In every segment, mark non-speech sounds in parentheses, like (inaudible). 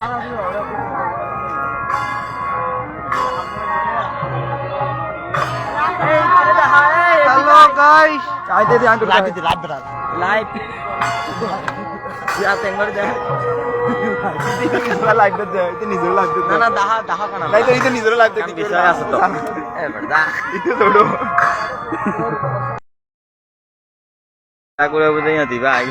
Hello guys আইতে দি আইতে live দিতে লাইভ বেড়া লাইভ ইয়া তেঙ্গর দে লাইভ দে নিজের লাইভ দে না না দাহা দাহা কানা নাই তো নিজের লাইভ দে বিষয় আছে তো এ বড়দা ইতে ছোড়ো করে বুঝাই না দিবা আই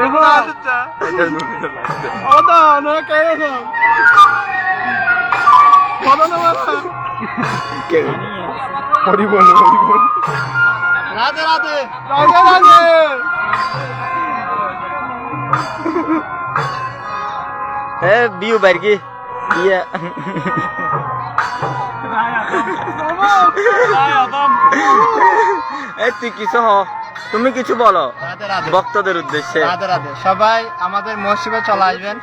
দেখ না আসছে ওরে না আসছে ওদা না কে না বলো না মারা কে হরিবল হরিবল রাধে রাধে রাধে রাধে এ বিউ বাইর কি ইয়া এ তুই কিছু হ তুমি কিছু বলো ভক্তদের উদ্দেশ্যে। সবাই আমাদের মসজিদে চলে আসবেন।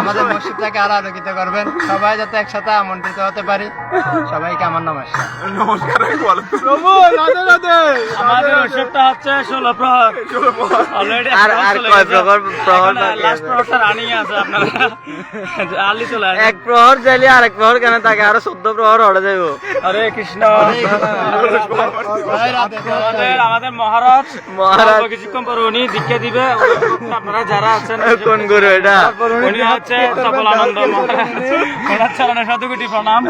আমাদের মসজিদটাকে আরও আলোকিত করবেন। সবাই যাতে একসাথে আমন্ত্রিত হতে পারি। সবাইকে আমার নমস্কার। নমস্কার প্রভু রাধে রাধে। আমাদের ওষুধটা হচ্ছে ষোলো প্রহর। আর আর কয় প্রহর প্রহর লাস্ট আছে? প্রহরটা রানিং আছে আপনারা। আলি চলে এক প্রহর চাইলে আরেক প্রহর কেন? থাকে আরও চোদ্দ প্রহর হরে যাইব। হরে কৃষ্ণ। জয় রাধে জয় রাধে। আমাদের আমাদের মহারাজ মহারাজ। কিছুক্ষণ পর উনি দীক্ষা দিবে। আপনারা যারা আছেন কোন গুরু এটা? উনি হচ্ছে সফল আনন্দ ওনার চরণে প্রণাম।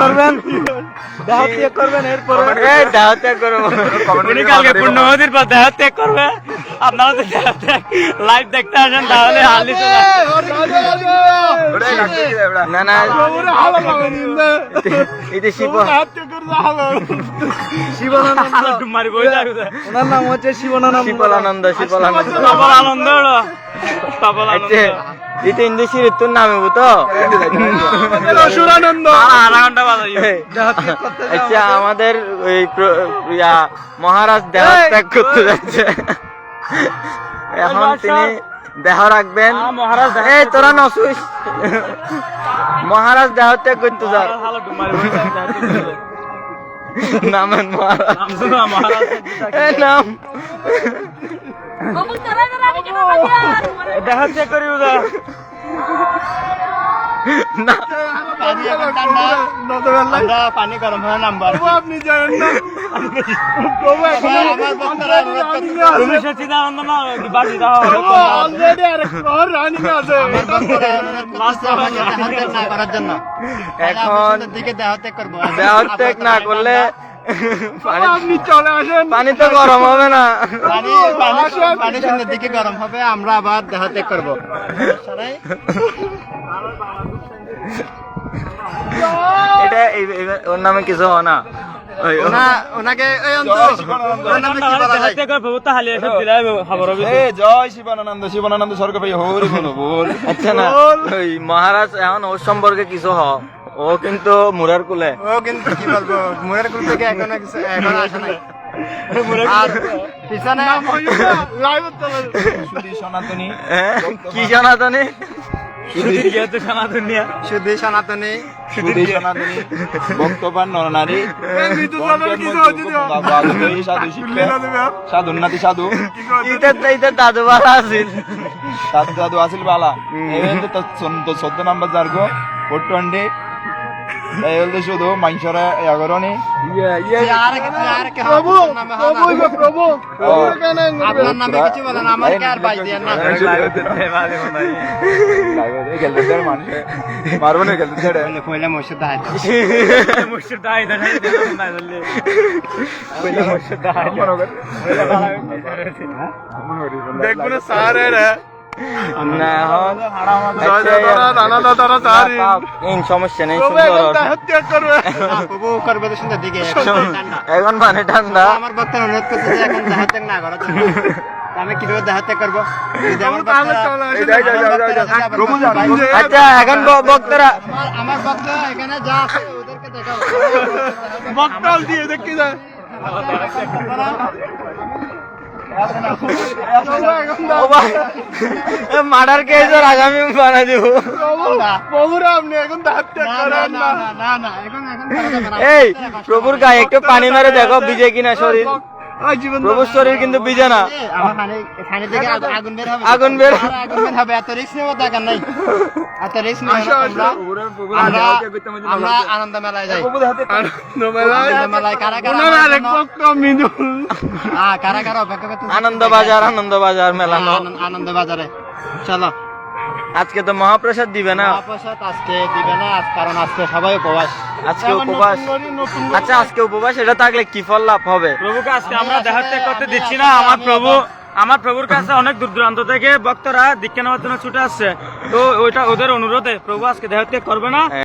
করবেন। দেহ করবেন এরপর এই দাও উনি কালকে পূর্ণমতির পর দেহ ত্যাগ করবে। আপনারা যদি দেহ লাইভ দেখতে আসেন তাহলে হালি না না। এটা শিব। হালো ডুমারি বই ওনার নাম হচ্ছে শিবনানন্দ শিবলানন্দ শিবলানন্দ। সফল আনন্দ হলো আনন্দ এটা ইন্দুশির তোর নামে তো অসুরানন্দ। আধা ঘণ্টা বাজাই আচ্ছা আমাদের ওই মহারাজ দেহ ত্যাগ করতে যাচ্ছে। এখন তিনি দেহ রাখবেন। মহারাজ দেহ এই তোরা নসুস। মহারাজ দেহ ত্যাগ করতে যা। নামেন নাম. দেহ ত্যাগ করি না। পানি গরম হয়ে নামবো আপনি জানেন না এখন সচিদানন্দ না করলে আপনি চলে আসেন। পানি তো গরম হবে না। পানি পানি পানি সন্ধ্যের দিকে গরম হবে আমরা আবার করব। এটা ওর নামে কিছু হয় না। ওনাকে আচ্ছা মহারাজ এখন ওর সম্পর্কে কিছু হ। ও কিন্তু মুরার কুলে। ও কিন্তু কি বলব মুরের কুল থেকে এখনও কিছু এখনও আসে নাই। আর পিছনে সুধী সনাতনী? কি সনাতনী? যেহেতু সনাতন। নিয়ে শুধু সনাতনী। সুধী সনাতনী। ভক্তবান নরনারী। সাধু শিক্ষা। দাদু বালা আছিল। সাধু সাধু আসিল বালা। এই হলে তো তো চোদ্দ নাম্বার জার্গো ফোর টোয়েন্টি এই হলে শুধু মাইনসরা এগারোনি আর কিছু আর কি প্রভু প্রভু আপনার নামে কিছু বলেন আমার কে আর বাই দিয়ে না মারবো না খেলতে ছেড়ে কইলে মসজিদ দাই মুর্শিদ দাই দাই না ধরলে মুর্শিদ দাই দেখবো না সারে রে না (laughs) এখন দিকে ঠান্ডা আমার বক্তার অনুরোধ করতে এখন দেহ না করার আমি কীভাবে দেহ করব? আচ্ছা এখন বক্তারা আমার বক্তা এখানে যা আছে ওদেরকে দেখাও। বকটাল দিয়ে দেখি যায়। মার্ডার কেসের আগামী বানা দিব প্রভুরা আপনি এখন। এই প্রভুর গায়ে একটু পানি মারে দেখো ভিজে কিনা শরীর শরীর কিন্তু বিজে না আগুন- আগুন বের হবে। আগুন বের আর আগুন বের হবে এত রিস্ক নেওয়ার দরকার নাই। এত রিস্ক নেওয়ার আমরা আমরা আনন্দ মেলায় যাই। আনন্দ কারা কারা অপেক্ষা বাজার আনন্দ বাজার আনন্দ- আনন্দ বাজারে চলো। আজকে তো মহাপ্রসাদ দিবে না? মহাপ্রসাদ আজকে দিবে না কারণ আজকে সবাই উপবাস। আজকে উপবাস? আচ্ছা আজকে উপবাস? এটা থাকলে কি ফল লাভ হবে? প্রভুকে আজকে আমরা দেখাতে করতে দিচ্ছি না। আমার প্রভু আমার প্রভুর কাছে অনেক দূর দূরান্ত থেকে ভক্তরা দীক্ষা নেওয়ার জন্য ছুটে আসছে। তো ওইটা ওদের অনুরোধে প্রভু আজকে দেহত্যাগ করবে না।